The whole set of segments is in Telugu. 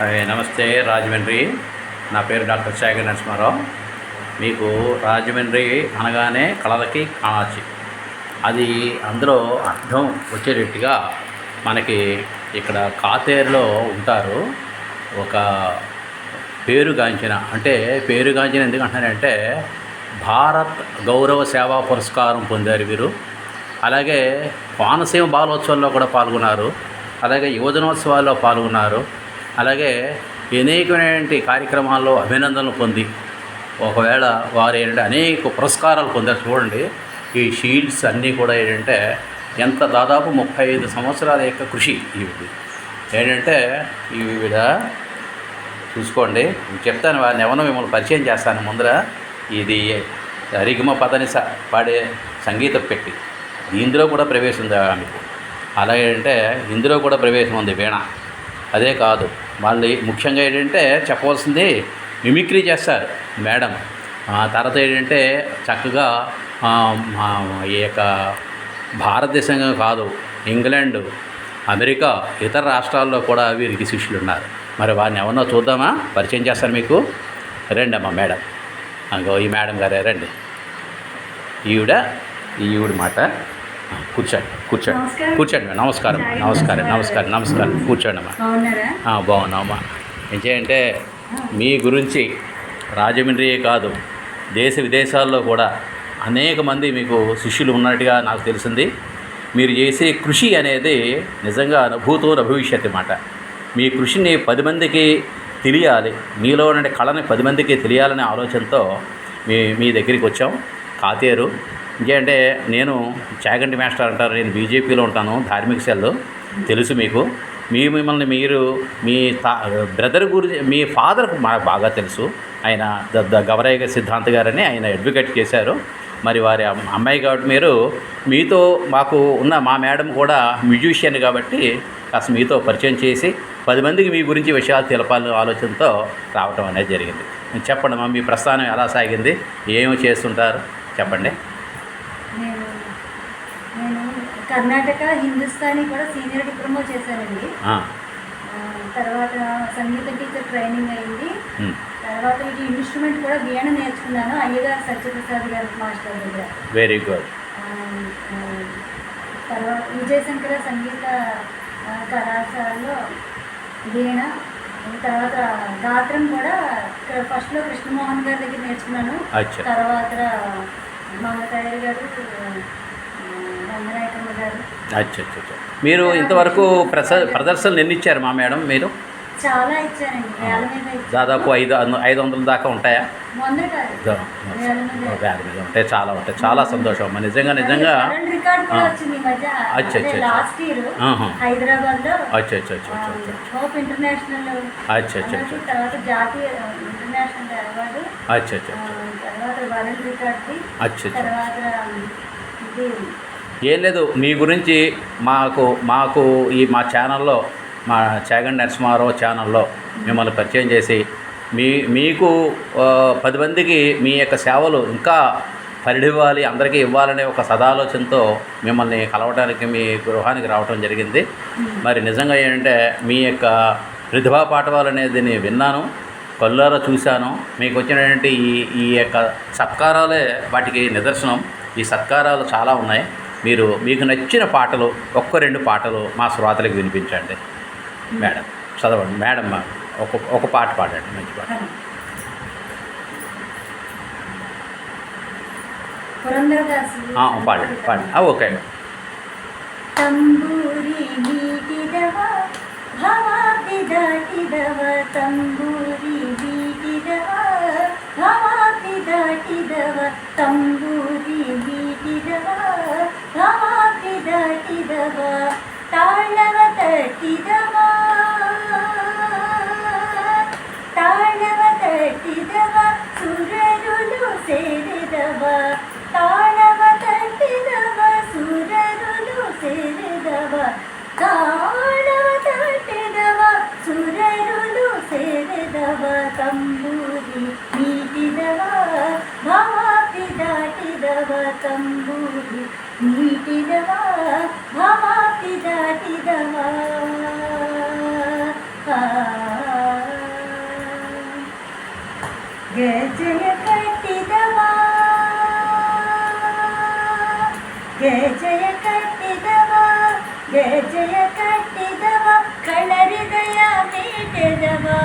నమస్తే రాజమండ్రి. నా పేరు డాక్టర్ శేఖర్ నరసింహారావు. మీకు రాజమండ్రి అనగానే కళలకి కాణాచి అది అందులో అర్థం వచ్చేటట్టుగా మనకి ఇక్కడ కాతేరులో ఉంటారు. ఒక పేరుగాంచిన అంటే పేరుగాంచిన అంటే భారత్ గౌరవ సేవా పురస్కారం పొందారు వీరు. అలాగే కోనసీమ బాలోత్సవాల్లో కూడా పాల్గొన్నారు. అలాగే యువజనోత్సవాల్లో పాల్గొన్నారు. అలాగే అనేకమైనటువంటి కార్యక్రమాల్లో అభినందనలు పొంది ఒకవేళ వారు ఏంటంటే అనేక పురస్కారాలు పొందారు చూడండి ఈ షీల్డ్స్ అన్నీ కూడా ఏంటంటే ఎంత దాదాపు ముప్పై ఐదు సంవత్సరాల యొక్క కృషి ఇవి. ఏంటంటే ఈవిడ చూసుకోండి చెప్తాను వారిని ఎవరో మిమ్మల్ని పరిచయం చేస్తాను ముందర. ఇది రిగమ పదనిస పాడే సంగీత పెట్టి. ఇందులో కూడా ప్రవేశం ఉంది ఆమెకు. అలాగే అంటే ఇందులో కూడా ప్రవేశం ఉంది వీణ. అదే కాదు. మళ్ళీ ముఖ్యంగా ఏంటంటే చెప్పవలసింది మిమిక్రీ చేస్తారు మేడం. ఆ తర్వాత ఏంటంటే చక్కగా ఈ యొక్క భారతదేశంగా కాదు ఇంగ్లాండ్ అమెరికా ఇతర రాష్ట్రాల్లో కూడా వీరికి శిష్యులు ఉన్నారు మరి వారిని ఎవరినో చూద్దామా? పరిచయం చేస్తాను మీకు. రండి అమ్మా మేడం. అంగో ఈ మేడం గారే రండి. ఈవిడ ఈవిడ మాట. కూర్చోండి కూర్చోండి. కూర్చోండి. నమస్కారం. నమస్కారం నమస్కారం నమస్కారం. కూర్చోండి అమ్మా బాగున్నారా? ఆ, బాగున్నామా? ఏం చేయంటే మీ గురించి రాజమండ్రియే కాదు దేశ విదేశాల్లో కూడా అనేక మంది మీకు శిష్యులు ఉన్నట్టుగా నాకు తెలిసింది. మీరు చేసే కృషి అనేది నిజంగా అనుభూతో భవిష్యత్ మాట మీ కృషిని పది మందికి తెలియాలి. మీలో ఉన్న కళని పది మందికి తెలియాలనే ఆలోచనతో మీ మీ దగ్గరికి వచ్చాం. కాతేరు ఇంకేంటే నేను చాగంటి మాస్టర్ అంటారు నేను బీజేపీలో ఉంటాను ధార్మిక సెల్ తెలుసు మీకు. మీ మిమ్మల్ని మీరు మీ తా బ్రదర్ గురించి మీ ఫాదర్కు మాకు బాగా తెలుసు. ఆయన ద ద గవరయ్య సిద్ధాంత్ గారని ఆయన అడ్వకేట్ చేశారు. మరి వారి అమ్మాయి కాబట్టి మీరు మీతో మాకు ఉన్న మా మేడం కూడా మ్యూజిషియన్ కాబట్టి కాస్త మీతో పరిచయం చేసి పది మందికి మీ గురించి విషయాలు తెలపాలని ఆలోచనతో రావటం అనేది జరిగింది. చెప్పండి మా మీ ప్రస్థానం ఎలా సాగింది? ఏమి చేస్తుంటారు? చెప్పండి నేను నేను కర్ణాటక హిందుస్థానీ కూడా సీనియర్ డిప్లొమా ఆ, తర్వాత సంగీత టీచర్ ట్రైనింగ్ అయింది. తర్వాత ఇది ఇన్స్ట్రుమెంట్ కూడా వీణ నేర్చుకున్నాను. అయ్యగారు సత్యప్రసాద్ గారి మాస్టర్ దగ్గర. Very good. తర్వాత విజయశంకర సంగీత కళాశాలలో వీణ తర్వాత గాత్రం కూడా ఫస్ట్లో కృష్ణమోహన్ గారి దగ్గర నేర్చుకున్నాను. తర్వాత ఆ, రంగనాయకమ్మ గారు అచ్చా అచ్చా. మీరు ఇంతవరకు ప్రస ప్రదర్శనలు ఎన్ని ఇచ్చారు మా మేడం మీరు? చాలా దాదాపు ఐదు ఐదు వందల దాకా ఉంటాయా? వేల మీద. ఉంటాయి. చాలా ఉంటాయి. చాలా సంతోషం అమ్మా. నిజంగా నిజంగా అచ్చా, అచ్చా, అచ్చా. అచ్చా అచ్చా అచ్చా అచ్చా అచ్చా అచ్చా అచ్చా అచ్చా అచ్చా ఏం లేదు మీ గురించి మాకు మాకు ఈ మా ఛానల్లో మా చాగండి నరసింహారావు ఛానల్లో మిమ్మల్ని పరిచయం చేసి మీ మీకు పది మందికి మీ యొక్క సేవలు ఇంకా పరిడివ్వాలి అందరికీ ఇవ్వాలనే ఒక సదాలోచనతో మిమ్మల్ని కలవడానికి మీ గృహానికి రావడం జరిగింది. మరి నిజంగా ఏంటంటే మీ యొక్క ప్రతిభా పాఠవాలు అనేది నేను విన్నాను కళ్ళారా చూశాను. మీకు వచ్చినటువంటి ఈ ఈ యొక్క సత్కారాలే వాటికి నిదర్శనం. ఈ సత్కారాలు చాలా ఉన్నాయి. మీరు మీకు నచ్చిన పాటలు ఒక్క రెండు పాటలు మా శ్రోతలకు వినిపించండి. మేడం చదవండి. మేడం ఒక ఒక పాట పాడండి. మంచి పాట. పాడండి పాడండి. ఓకే. తంబూరి నీటిదవ భవాది ದಾಟಿದವ ತಾಳವ ತಟ್ಟಿದವ. ತಾಳವ ತಟ್ಟಿದವ ಸುರರುಳು ಸೇರಿದವ. ತಾಳವ ತಟ್ಟಿದವ ಸುರರುಳು ಸೇರಿದವ. ತಾಳವ ತಟ್ಟಿದವ ಸುರರುಳು ಸೇರಿದವ. ತಂಬೂರಿ ನೀಡಿದವ ಭಾವಿ ದಾಟಿದವ ತಂಬೂರಿ ನೀತಿದವಾ ಭವಾಪಿದ ಪಿದವಾ ಗಜಯ ಕಟ್ಟಿದವಾ ಗಜಯ ಕಟ್ಟಿದವಾ ಗಜಯ ಕಟ್ಟಿದವಾ ಕಳರಿದಯ ಮೀಟಿದವಾ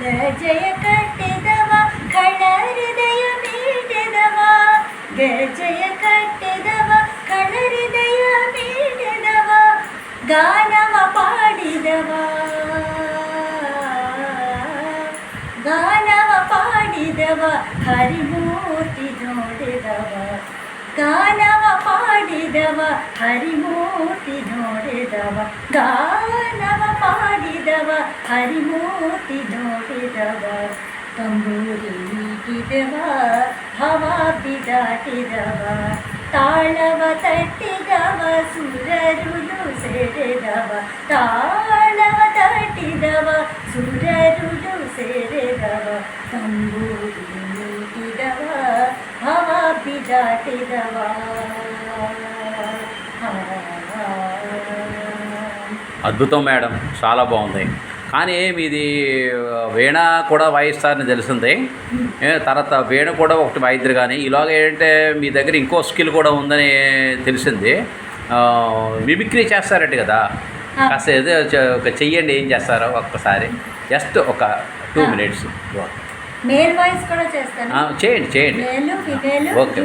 ಗಜಯ ಕಟ್ಟಿದವಾ ಕಳರಿ ಗಾನವ ಪಾಡಿದವ ಗಾನವ ಪಾಡಿದವ ಹರಿಮೂರ್ತಿ ನೋಡಿದವ ಗಾನವ ಪಾಡಿದವ ಹರಿಮೂರ್ತಿ ನೋಡಿದವ ಗಾನವ ಪಾಡಿದವ ಹರಿಮೂರ್ತಿ ನೋಡಿದವ ತಂಬೂರಿ ನೀಟಿದವ ಹವಾ ಬಿದಾಟಿದವ ತಾಳವ ತಟ್ಟಿದವ ಸುರರುಳು ಸೆರೆದವ ತಾಳವ ತಟ್ಟಿದವ ಸುರರುಳು ಸೆರೆದವ ತಂಬೂರಿ ನೀಟಿದವ ಹವ ಬಿದಾಟಿದವ అద్భుతం మేడం చాలా బాగుంది కానీ మీది వీణ కూడా వాయిస్తారని తెలిసింది ఏ, తర్వాత వీణ కూడా ఒకటి వాయిద్దరు కానీ ఇలాగ ఏంటంటే మీ దగ్గర ఇంకో స్కిల్ కూడా ఉందని తెలిసింది ఆ, మిమిక్రీ చేస్తారట కదా. కాస్త ఏదో ఒక చెయ్యండి ఏం చేస్తారో ఒక్కసారి. జస్ట్ ఒక టూ. మినిట్స్. మేల్ వాయిస్ కూడా చేస్తాను. చేయండి చేయండి. ఓకే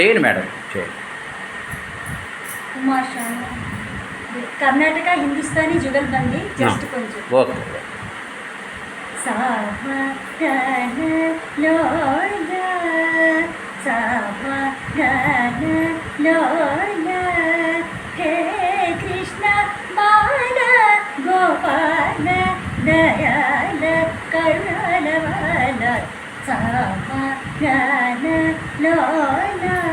చేయండి మేడం చేయండి. కర్ణాటక హిందుస్థానీ జుగల్బందీ జస్ట్ కొంచెం. ఓకే. సావధాన സമാധാന ലോല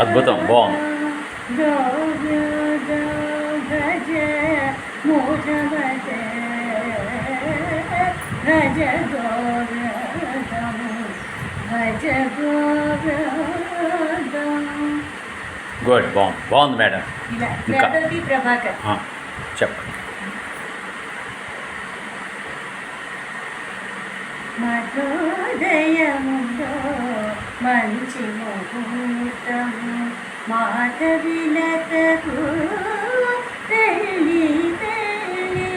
అద్భుతం, బాగుంది. గుడ్ బాగుంది. బాగుంది మేడం. ఇంకా? చెప్పండి మధోదయములో മഞ്ചിമുഹൂർത്തം മാധവിലതകൂ തെള്ളി തെള്ളി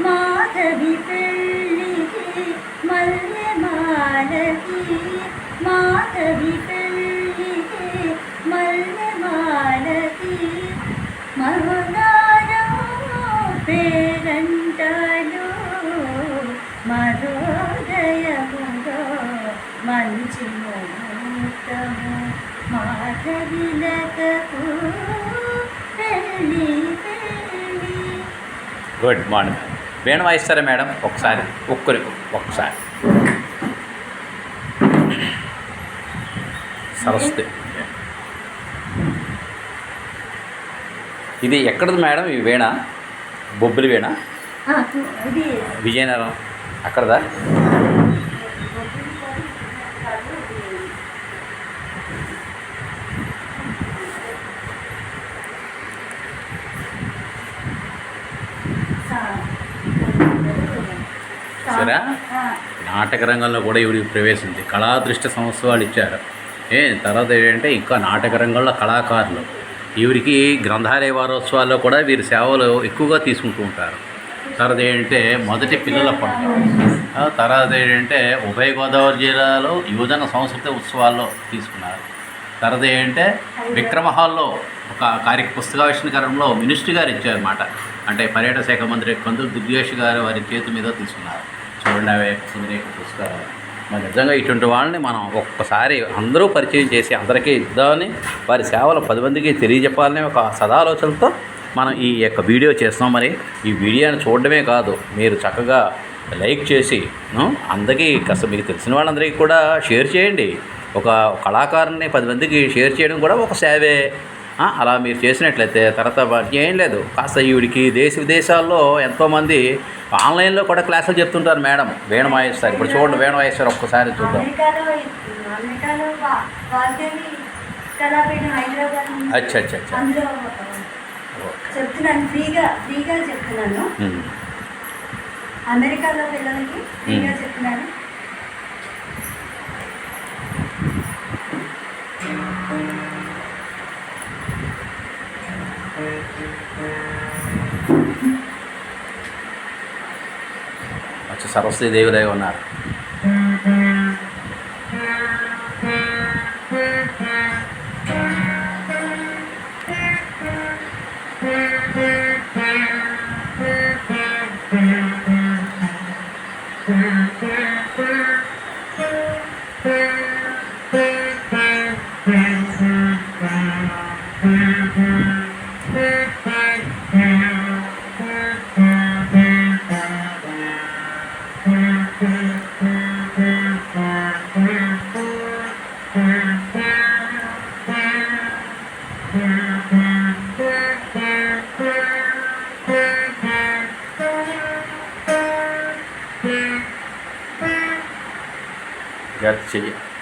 മാധവി തെള്ളിക്ക് മല്യമാലകി മാധവി തെള്ളിക്ക് മല്യമാലകി മഹ గుడ్ మార్నింగ్ వీణ వాయిస్తారా మేడం ఒకసారి ఒక్కరి ఒక్కసారి సరస్వతి. ఇది ఎక్కడది మేడం? ఈ వీణ? బొబ్బిలి వీణ? విజయనగరం. అక్కడదా సా- సరే. నాటక రంగంలో కూడా ఇవి ప్రవేశింది. కళాదృష్టి సంవత్సరాలు ఇచ్చారు. ఏ తర్వాత ఏంటంటే ఇంకా నాటక రంగంలో కళాకారులు. ఈవిడికి గ్రంథాలయ వారోత్సవాల్లో కూడా వీరి సేవలు ఎక్కువగా తీసుకుంటూ ఉంటారు. తర్వాత ఏంటంటే మొదటి పిల్లల పండుగ. తర్వాత ఏంటంటే ఉభయ గోదావరి జిల్లాలో యువజన సంస్కృతి ఉత్సవాల్లో తీసుకున్నారు. తర్వాత ఏంటంటే విక్రమ హాల్లో ఒక కార్య పుస్తకావిష్కరణలో మినిస్ట్రీ గారు ఇచ్చారన్నమాట. అంటే పర్యాటక శాఖ మంత్రి కందులు దుర్గేష్ గారు వారి చేతి మీద తీసుకున్నారు. చూడండి సుందరేఖ పుస్తకాలు మరి నిజంగా ఇటువంటి వాళ్ళని మనం ఒక్కసారి అందరూ పరిచయం చేసి అందరికీ ఇద్దామని వారి సేవలు పది మందికి తెలియజెప్పాలని ఒక సదాలోచనతో మనం ఈ యొక్క వీడియో చేస్తున్నాం. మరి ఈ వీడియోని చూడడమే కాదు మీరు చక్కగా లైక్ చేసి అందరికీ కాస్త మీకు తెలిసిన వాళ్ళందరికీ కూడా షేర్ చేయండి. ఒక కళాకారుని పది మందికి షేర్ చేయడం కూడా ఒక సేవే. అలా మీరు చేసినట్లయితే తర్వాత ఏం లేదు కాస్త ఈవిడికి దేశ విదేశాల్లో ఎంతోమంది ఆన్లైన్లో కూడా క్లాసులు చెప్తుంటారు మేడం వేణ వాయిస్తారు ఇప్పుడు చూడండి వేణ వాయిస్తారు ఒక్కసారి చూద్దాం. అచ్చా అచ్చా అచ్చా చెప్తున్నాను ఫ్రీగా ఫ్రీగా చెప్తున్నాను. అమెరికాలో పిల్లలకి ఫ్రీగా. చెప్తున్నాను వచ్చి సరస్వతి దేవిలాగా ఉన్నారు జాగ్రత్త 来谢谢。